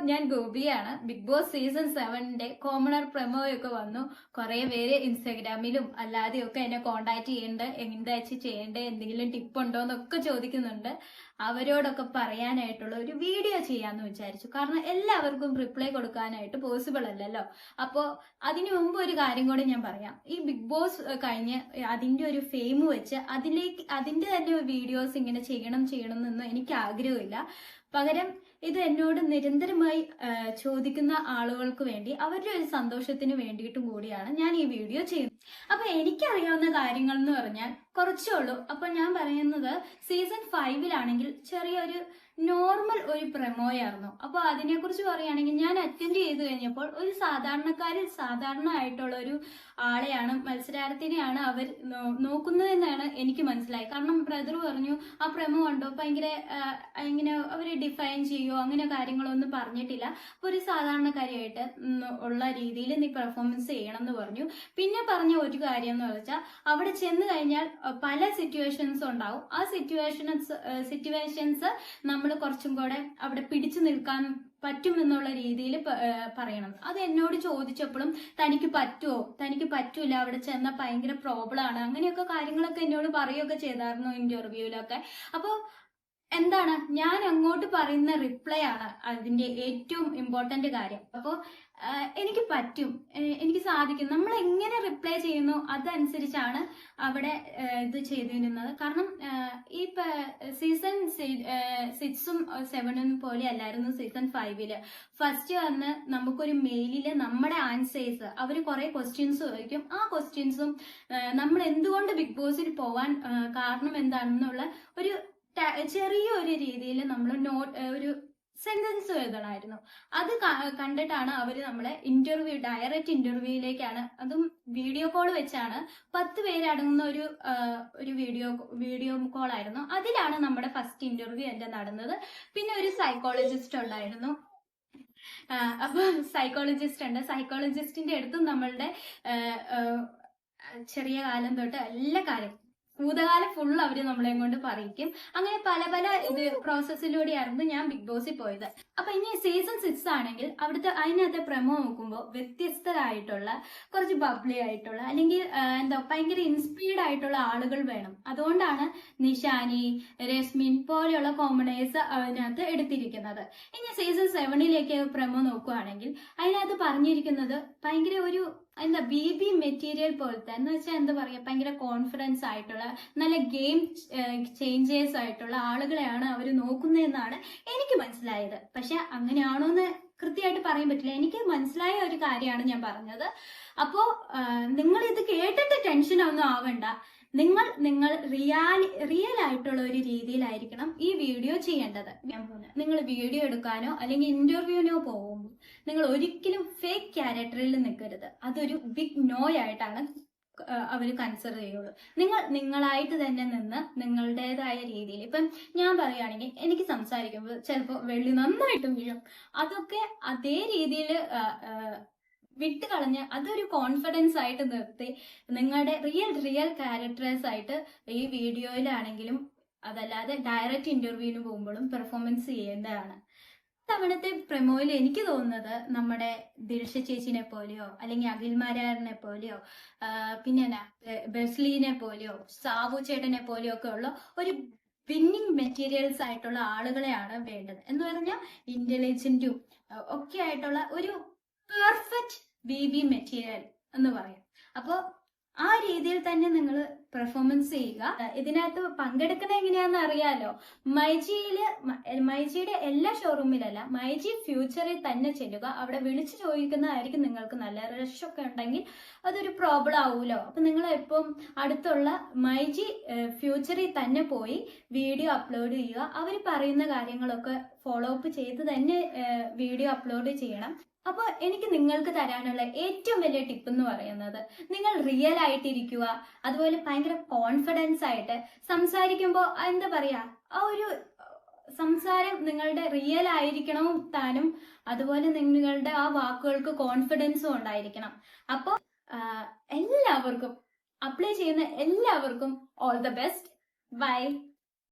ഞാൻ ഗോപിയാണ്. Big Boss season സെവനിന്റെ കോമണർ പ്രമോയൊക്കെ വന്നു. കുറെ പേര് ഇൻസ്റ്റാഗ്രാമിലും അല്ലാതെയൊക്കെ എന്നെ കോണ്ടാക്ട് ചെയ്യേണ്ട. എന്താ ചെയ്യേണ്ടത് എന്തെങ്കിലും ടിപ്പ് ഉണ്ടോ എന്നൊക്കെ ചോദിക്കുന്നുണ്ട്. അവരോടൊക്കെ പറയാനായിട്ടുള്ള ഒരു വീഡിയോ ചെയ്യാന്ന് വിചാരിച്ചു. കാരണം എല്ലാവർക്കും റിപ്ലൈ കൊടുക്കാനായിട്ട് പോസിബിൾ അല്ലല്ലോ. അപ്പോ അതിനു മുമ്പ് ഒരു കാര്യം കൂടി ഞാൻ പറയാം. ഈ ബിഗ് ബോസ് കഴിഞ്ഞ് അതിന്റെ ഒരു ഫെയിം വെച്ച് അതിലേക്ക് അതിന്റെ തന്നെ വീഡിയോസ് ഇങ്ങനെ ചെയ്യണം ചെയ്യണം എന്നൊന്നും എനിക്ക് ആഗ്രഹമില്ല. പകരം ഇത് എന്നോട് നിരന്തരമായി ചോദിക്കുന്ന ആളുകൾക്ക് വേണ്ടി അവരുടെ ഒരു സന്തോഷത്തിന് വേണ്ടിയിട്ടും കൂടിയാണ് ഞാൻ ഈ വീഡിയോ ചെയ്യുന്നത്. അപ്പൊ എനിക്കറിയാവുന്ന കാര്യങ്ങൾ എന്ന് പറഞ്ഞാൽ കുറച്ചേ ഉള്ളൂ. അപ്പൊ ഞാൻ പറയുന്നത് സീസൺ ഫൈവിലാണെങ്കിൽ ചെറിയൊരു നോർമൽ ഒരു പ്രമോയായിരുന്നു. അപ്പൊ അതിനെക്കുറിച്ച് പറയുകയാണെങ്കിൽ ഞാൻ അറ്റൻഡ് ചെയ്തു കഴിഞ്ഞപ്പോൾ ഒരു സാധാരണക്കാരിൽ സാധാരണ ആയിട്ടുള്ള ഒരു ആളെയാണ് മത്സരാർത്ഥിനെയാണ് അവർ നോക്കുന്നത് നോക്കുന്നതെന്നാണ് എനിക്ക് മനസ്സിലായി. കാരണം ബ്രദർ പറഞ്ഞു ആ പ്രമോ ഉണ്ടോ ഭയങ്കര ഇങ്ങനെ അവർ ഡിഫൈൻ ചെയ്യോ? അങ്ങനെ കാര്യങ്ങളൊന്നും പറഞ്ഞിട്ടില്ല. അപ്പൊ ഒരു സാധാരണക്കാരിയായിട്ട് ഉള്ള രീതിയിൽ നീ പെർഫോമൻസ് ചെയ്യണം എന്ന് പറഞ്ഞു. പിന്നെ പറഞ്ഞ ഒരു കാര്യം എന്ന് വെച്ചാൽ അവിടെ ചെന്ന് കഴിഞ്ഞാൽ പല സിറ്റുവേഷൻസ് ഉണ്ടാവും. ആ സിറ്റുവേഷൻസ് സിറ്റുവേഷൻസ് നമ്മൾ കുറച്ചും കൂടെ അവിടെ പിടിച്ചു നിൽക്കാൻ പറ്റും എന്നുള്ള രീതിയിൽ പറയണം. അത് എന്നോട് ചോദിച്ചപ്പോഴും തനിക്ക് പറ്റുമോ തനിക്ക് പറ്റൂല. അവിടെ ചെന്ന ഭയങ്കര പ്രോബ്ലം ആണ്. അങ്ങനെയൊക്കെ കാര്യങ്ങളൊക്കെ എന്നോട് പറയുകയൊക്കെ ചെയ്തായിരുന്നു ഇന്റർവ്യൂവിലൊക്കെ അപ്പോൾ എന്താണ്? ഞാൻ അങ്ങോട്ട് പറയുന്ന റിപ്ലൈ ആണ് അതിന്റെ ഏറ്റവും ഇമ്പോർട്ടന്റ് കാര്യം. അപ്പോൾ എനിക്ക് പറ്റും. എനിക്ക് സാധിക്കും. നമ്മൾ എങ്ങനെ റിപ്ലൈ ചെയ്യുന്നു അതനുസരിച്ചാണ് അവിടെ ഇത് ചെയ്തിരുന്നത്. കാരണം ഈ സീസൺ സിക്സും സെവനും പോലെ അല്ലായിരുന്നു സീസൺ ഫൈവിൽ ഫസ്റ്റ് വന്ന് നമുക്കൊരു മെയിലിൽ നമ്മുടെ ആൻസേഴ്സ് അവർ കുറെ ക്വസ്റ്റ്യൻസ് ചോദിക്കും. ആ ക്വസ്റ്റ്യൻസും നമ്മൾ എന്തുകൊണ്ട് ബിഗ് ബോസിൽ പോവാൻ കാരണം എന്താണെന്നുള്ള ഒരു ചെറിയൊരു രീതിയിൽ നമ്മൾ നോട്ട് ഒരു സെന്റൻസ് എഴുതണമായിരുന്നു. അത് കണ്ടിട്ടാണ് അവർ നമ്മളെ ഇന്റർവ്യൂ ഡയറക്റ്റ് ഇന്റർവ്യൂയിലേക്കാണ്. അതും വീഡിയോ കോൾ വെച്ചാണ്. പത്ത് പേരടങ്ങുന്ന ഒരു ഒരു വീഡിയോ വീഡിയോ കോൾ ആയിരുന്നു അതിലാണ് നമ്മുടെ ഫസ്റ്റ് ഇന്റർവ്യൂ എന്റെ നടന്നത്. പിന്നെ ഒരു സൈക്കോളജിസ്റ്റ് ഉണ്ടായിരുന്നു. അപ്പൊ സൈക്കോളജിസ്റ്റ് ഉണ്ട്. സൈക്കോളജിസ്റ്റിന്റെ അടുത്തും നമ്മളുടെ ചെറിയ കാലം തൊട്ട് എല്ലാ കാര്യം ഭൂതകാലം ഫുൾ അവർ നമ്മളെ കൊണ്ട് പറയിക്കും. അങ്ങനെ പല പല ഇത് പ്രോസസ്സിലൂടെയായിരുന്നു ഞാൻ ബിഗ് ബോസിൽ പോയത്. അപ്പൊ ഇനി സീസൺ സിക്സ് ആണെങ്കിൽ അവിടുത്തെ അതിനകത്തെ പ്രമോ നോക്കുമ്പോൾ വ്യത്യസ്തരായിട്ടുള്ള കുറച്ച് ബബ്ലി ആയിട്ടുള്ള അല്ലെങ്കിൽ എന്താ ഭയങ്കര ഇൻസ്പയർഡ് ആയിട്ടുള്ള ആളുകൾ വേണം. അതുകൊണ്ടാണ് നിഷാനി രശ്മിൻ പോലെയുള്ള കോമണേഴ്സ് അതിനകത്ത് എടുത്തിരിക്കുന്നത്. ഇനി സീസൺ സെവനിലേക്ക് പ്രമോ നോക്കുകയാണെങ്കിൽ അതിനകത്ത് പറഞ്ഞിരിക്കുന്നത് ഭയങ്കര ഒരു എന്താ ബി ബി മെറ്റീരിയൽ പോലത്തെ എന്ന് വെച്ചാൽ എന്താ പറയാ ഭയങ്കര കോൺഫിഡൻസ് ആയിട്ടുള്ള നല്ല ഗെയിം ചേഞ്ചേഴ്സ് ആയിട്ടുള്ള ആളുകളെയാണ് അവർ നോക്കുന്നതെന്നാണ് എനിക്ക് മനസ്സിലായത്. പക്ഷെ അങ്ങനെയാണോ എന്ന് കൃത്യമായിട്ട് പറയാൻ പറ്റില്ല. എനിക്ക് മനസ്സിലായ ഒരു കാര്യമാണ് ഞാൻ പറഞ്ഞത്. അപ്പോ നിങ്ങൾ ഇത് കേട്ടിട്ട് ടെൻഷൻ ഒന്നും ആവണ്ട. നിങ്ങൾ നിങ്ങൾ റിയാലി റിയൽ ആയിട്ടുള്ള ഒരു രീതിയിലായിരിക്കണം ഈ വീഡിയോ ചെയ്യേണ്ടത്. ഞാൻ പോകുന്നത് നിങ്ങൾ വീഡിയോ എടുക്കാനോ അല്ലെങ്കിൽ ഇന്റർവ്യൂവിനോ പോകുമ്പോൾ നിങ്ങൾ ഒരിക്കലും ഫേക്ക് ക്യാരക്ടറിൽ നിൽക്കരുത്. അതൊരു ബിഗ് നോ ആയിട്ടാണ് അവർ കൺസിഡർ ചെയ്യുള്ളൂ. നിങ്ങൾ നിങ്ങളായിട്ട് തന്നെ നിന്ന് നിങ്ങളുടേതായ രീതിയിൽ ഇപ്പം ഞാൻ പറയുകയാണെങ്കിൽ എനിക്ക് സംസാരിക്കുമ്പോൾ ചിലപ്പോൾ വെള്ളി നന്നായിട്ടും വീഴും. അതൊക്കെ അതേ രീതിയിൽ വിട്ട് കളഞ്ഞ് അതൊരു കോൺഫിഡൻസ് ആയിട്ട് നിർത്തി നിങ്ങളുടെ റിയൽ റിയൽ ക്യാരക്ടേഴ്സ് ആയിട്ട് ഈ വീഡിയോയിലാണെങ്കിലും അതല്ലാതെ ഡയറക്റ്റ് ഇന്റർവ്യൂവിന് പോകുമ്പോഴും പെർഫോമൻസ് ചെയ്യേണ്ടതാണ്. തവണത്തെ പ്രമോയിൽ എനിക്ക് തോന്നുന്നത് നമ്മുടെ ദിൽഷ ചേച്ചിനെ പോലെയോ അല്ലെങ്കിൽ അഖിൽമാരാറിനെ പോലെയോ പിന്നെ ബെസ്ലീനെ പോലെയോ സാവു ചേട്ടനെ പോലെയോ ഒക്കെ ഉള്ള ഒരു വിന്നിങ് മെറ്റീരിയൽസ് ആയിട്ടുള്ള ആളുകളെയാണ് വേണ്ടത്. എന്ന് പറഞ്ഞാൽ ഇന്റലിജന്റും ഒക്കെ ആയിട്ടുള്ള ഒരു പെർഫെക്റ്റ് ബി ബി മെറ്റീരിയൽ എന്ന് പറയാം. അപ്പോൾ ആ രീതിയിൽ തന്നെ നിങ്ങൾ പെർഫോമൻസ് ചെയ്യുക. ഇതിനകത്ത് പങ്കെടുക്കുന്നത് എങ്ങനെയാന്ന് അറിയാലോ? മൈജിയിൽ മൈജിയുടെ എല്ലാ ഷോറൂമിലല്ല മൈജി ഫ്യൂച്ചറിൽ തന്നെ ചെല്ലുക. അവിടെ വിളിച്ചു ചോദിക്കുന്നതായിരിക്കും നിങ്ങൾക്ക് നല്ല റഷ് ഒക്കെ ഉണ്ടെങ്കിൽ അതൊരു പ്രോബ്ലം ആവൂലോ? അപ്പൊ നിങ്ങൾ എപ്പം അടുത്തുള്ള മൈജി ഫ്യൂച്ചറിൽ തന്നെ പോയി വീഡിയോ അപ്ലോഡ് ചെയ്യുക. അവർ പറയുന്ന കാര്യങ്ങളൊക്കെ ഫോളോ അപ്പ് ചെയ്ത് തന്നെ വീഡിയോ അപ്ലോഡ് ചെയ്യണം. അപ്പോൾ എനിക്ക് നിങ്ങൾക്ക് തരാനുള്ള ഏറ്റവും വലിയ ടിപ്പ് എന്ന് പറയുന്നത് നിങ്ങൾ റിയൽ ആയിട്ടിരിക്കുക അതുപോലെ ഭയങ്കര കോൺഫിഡൻസ് ആയിട്ട് സംസാരിക്കുമ്പോൾ എന്താ പറയാ ആ ഒരു സംസാരം നിങ്ങളുടെ റിയൽ ആയിരിക്കണം താനും അതുപോലെ നിങ്ങളുടെ ആ വാക്കുകൾക്ക് കോൺഫിഡൻസും ഉണ്ടായിരിക്കണം. അപ്പോൾ എല്ലാവർക്കും അപ്ലൈ ചെയ്യുന്ന എല്ലാവർക്കും ഓൾ ദ ബെസ്റ്റ് ബൈ